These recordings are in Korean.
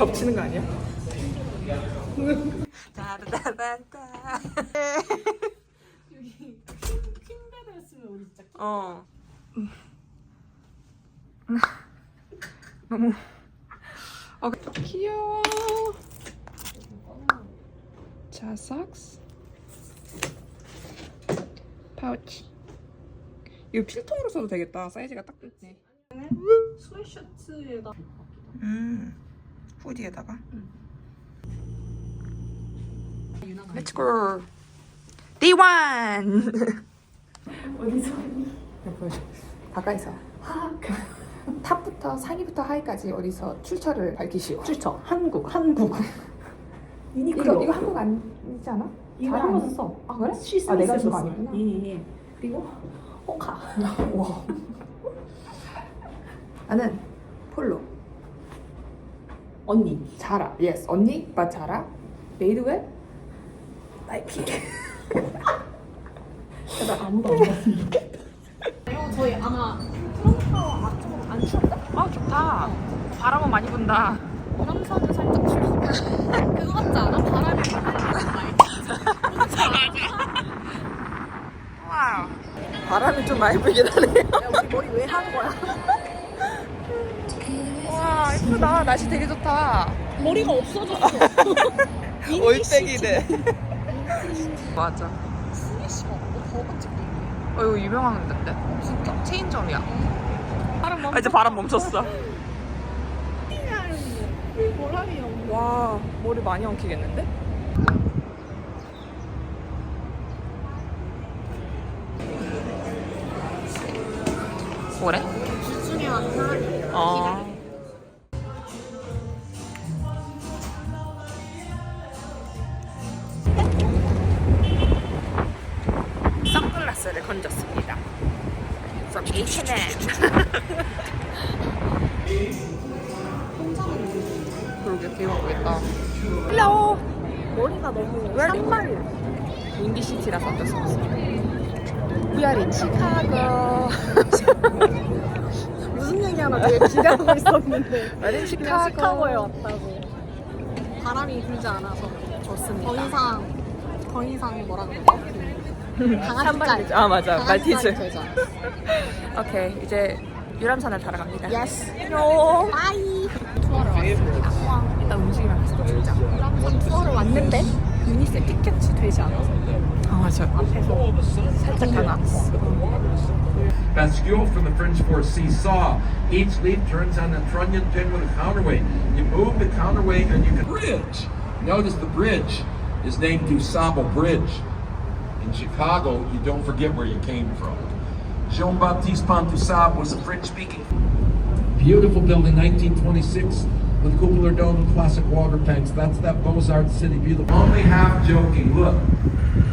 겹치는 거 아니야? 따라따라따. 퀸베드였으면 우리 진짜 어. 너무. 아 귀여워. 자, 삭스. 파우치. 이거 필통으로 써도 되겠다. 사이즈가 딱 좋네. 스웨셔츠에다 음. 후디에다가. Let's go. Day one. 어디서 보여줘. 가까이서. 탑부터 상위부터 하위까지 어디서 출처를 밝히시오. 출처 한국 한국 이거 유니클로 이거 한국 아니지 않아? 이거 잘 한국 아니- 써. 아 그래? 실수 아 내가 준거 아니구나. 예 예 그리고 호카 와. 나는 폴로. 언니 자라. 예스. 언니 바 자라. 메이드웰. 나이키. 나 아무도 안 이거 저희 아마 트럼프가 안쪽안 추운데? 아 좋다. 바람은 많이 분다. 남산은 살짝 추워 그거 같지 않아? 바람이 와우. 바람이 좀 많이 불긴 하네요. 우리 머리 왜 하는 거야? 와 이쁘다. 날씨 되게 좋다. 머리가 없어졌어 올백이네. 맞아. 스니시가 뭐 버거 찍고 있네 어 이거 유명한 데인데. 진짜 체인점이야. 바람 아, 이제 바람 멈췄어. 보람이 없네 와 머리 많이 엉키겠는데? 뭐래? 주중에 하는 사람이 어. 그러게 되게 예쁘겠다. 헬로. 머리가 너무 산발 윈디시티라서 어쩔 수 없어. We are in Chicago. 무슨 얘기 하나 되게 기대하고 있었는데 in 그냥. 시카고에 왔다고 바람이 불지 않아서 좋습니다. 더 이상 더 이상 뭐라 그럴까 그 강아지까지 아 맞아 말티즈. 오케이 이제 유람선을 타러 갑니다. 예스 안녕. 바이 투어를 왔습니다 일단 음식이랑 계속 들자. 유람선 투어를 왔는데 유니셀 티켓이 되지 않아서 아 맞아. 앞에서 살짝 하나. Bascule from the French Force seesaw. Each leaf turns on the trunnion pin with a counterweight. You move the counterweight and you can. Bridge! Notice the bridge is named DuSable Bridge. In Chicago, you don't forget where you came from. Jean-Baptiste Pantousab was a French-speaking. Beautiful building, 1926, with cupola dome and classic water tanks. That's that Beaux-Arts city, beautiful. Only half joking, look.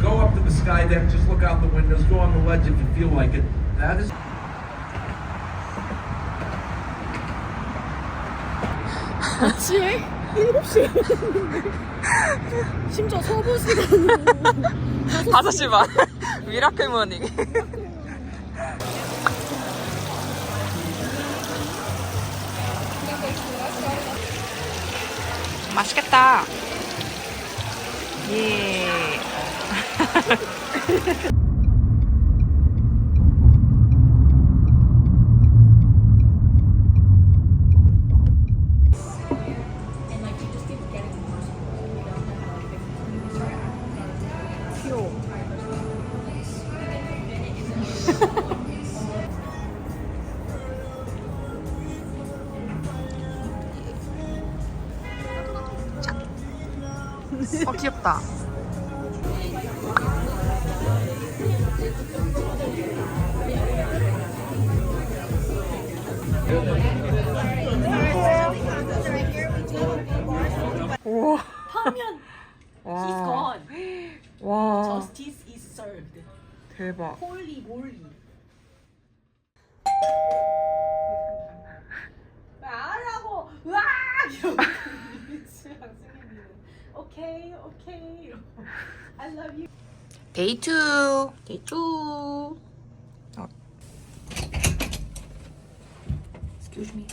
Go up to the sky deck, just look out the windows, go on the ledge if you feel like it. That is... That's. 7시에 심지어 서부 시간은 5시 반. 미라클 모닝. 맛있겠다. 예. 어 귀엽다. 우와. 와. he's gone. 와. Justice is served. 대박. 홀리 몰리. 말하고 와 이러고 오케이 오케이 이러고 I love you. 데이 투. 데이 투. 어. Excuse me.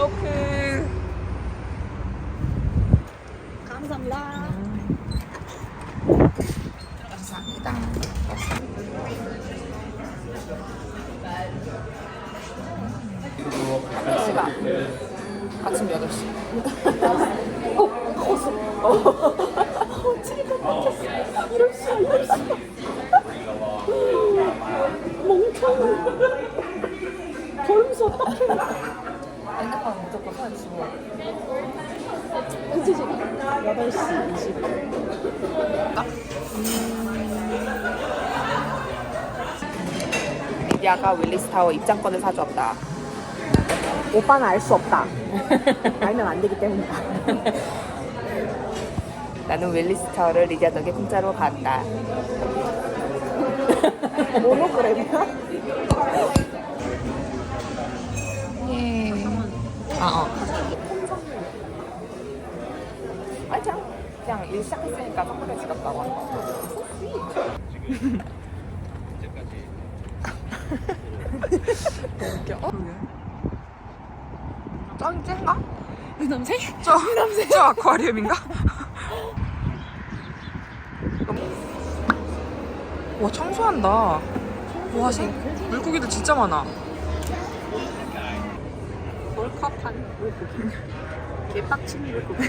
요크. 감사합니다. 감사합니다. 시가 아침 8시. 걸음수 어떡해. 핸드폰 무조건 손에 쥐고. 현 지 시간 8시 20분. 미디아가 윌리스타워 입장권을 사주었다. 오빠는 알 수 없다. 알면 안 되기 때문이다. 나는 윌리스타워를 리디아 덕에 공짜로 갔다. 모노그램이야? 예. 아, 어. 아, 그냥, 그냥 일 시작했으니까 선물해 주겠다고 하는 거. 웃겨. 어? 짱찐가? 미남새? 저, 저 아쿠아리움인가? 와, 청소한다. 와, 생, 물고기들 진짜 많아. 물고기. 개빡친 물고기.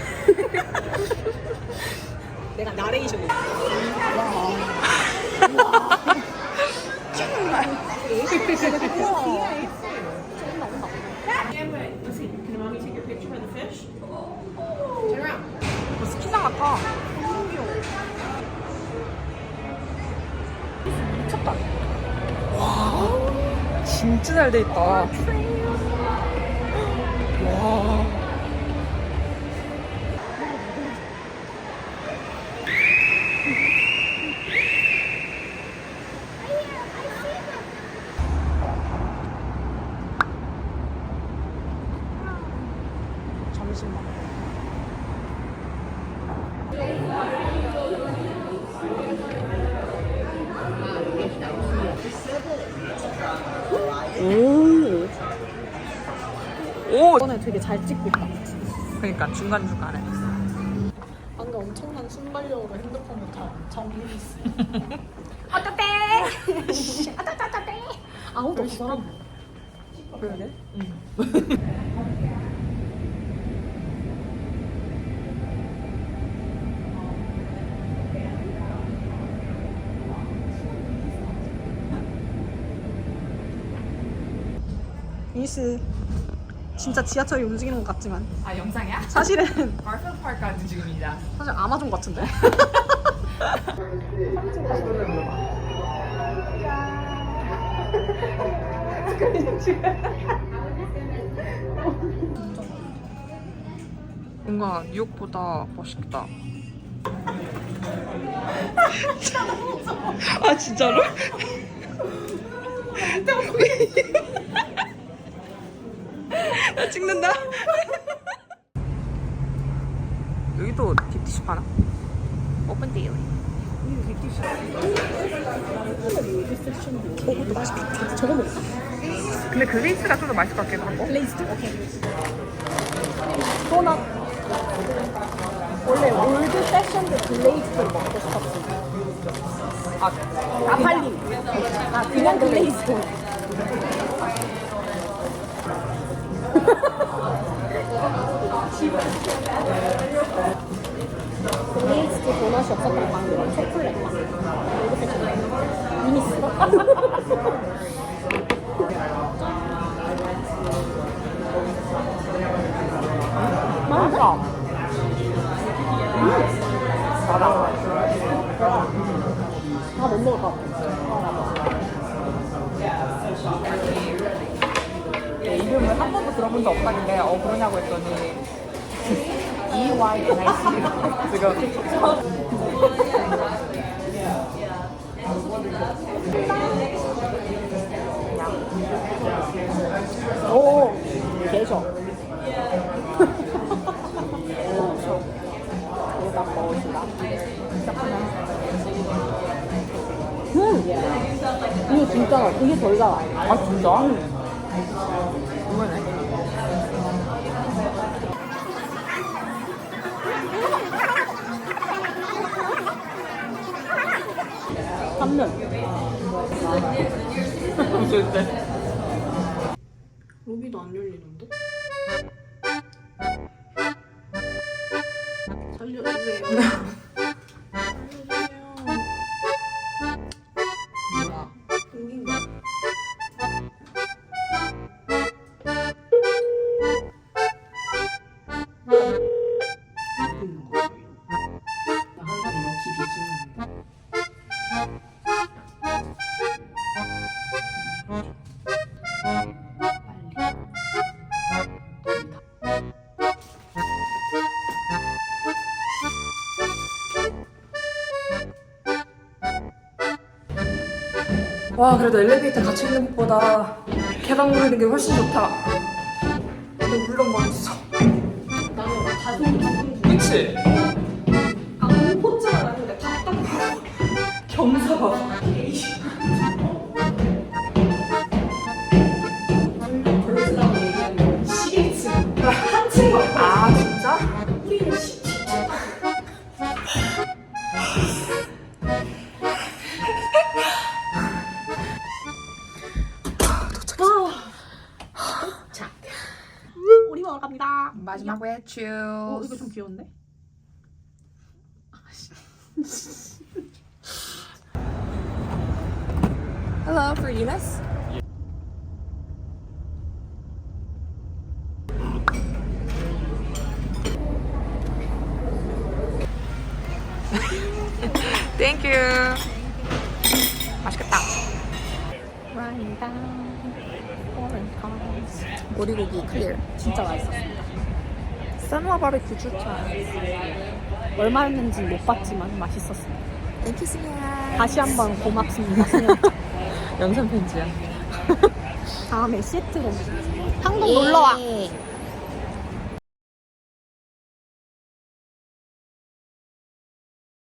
내가 나레이션 스키장 같아. 미쳤다. 와, 진짜 잘 돼 있다. 이번에 되게 잘 찍고 있다. 그러니까 중간중간에. 방금 엄청난 순발력으로 핸드폰을 다 잠그고 있어. 어떡해! 어떡해! 아무도 없어. 그러네? 응 이슬 진짜 지하철이 움직이는 것 같지만 아 영상이야? 사실은 걸프렌드 파크 같은 지금이자. 사실 아마존 같은데. 뭔가 뉴욕보다 멋있다. 아 진짜로? 나 찍는다. 여기도 딥디시 파나? 오픈 데일리. 저것도 맛있겠다. 저거 먹을까? 근데 글레이스가 좀 더 맛있을 것 같기도 하고. 레이스도 오케이. 도넛. 원래 올드 패션드 글레이즈를 먹고 싶었어. 아, 아 빨리. 아 그냥 글레이즈. 글레이즈 도넛이 없었던 빵이랑 초콜릿 빵. 올드 패션드. 미니스. 지금 오, 계셔. 음, 이거 진짜 나 되게 덜 달아. 아 진짜? 3년. 무슨 그래도 엘리베이터 같이 있는 것보다 계단 오르는 게 훨씬 좋다 근데 물론 맛있어 나는 가슴이 가슴이 그치? 안 포즈가 나는데 답답해. 경사봐 벌써 우리 먹으러 갑니다. 마지막 외출. 어, 이거 좀 귀여운데? Hello for Eunice. Thank you. 맛있겠다. Cars. 오리고기 클리어. 진짜 맛있었습니다. 썬와 바베큐 추천. 얼마였는지 못 봤지만 맛있었습니다. 땡큐 스미야. 다시 한번 고맙습니다. 영상 편지야. 다음에 시애틀에 한국 놀러 와.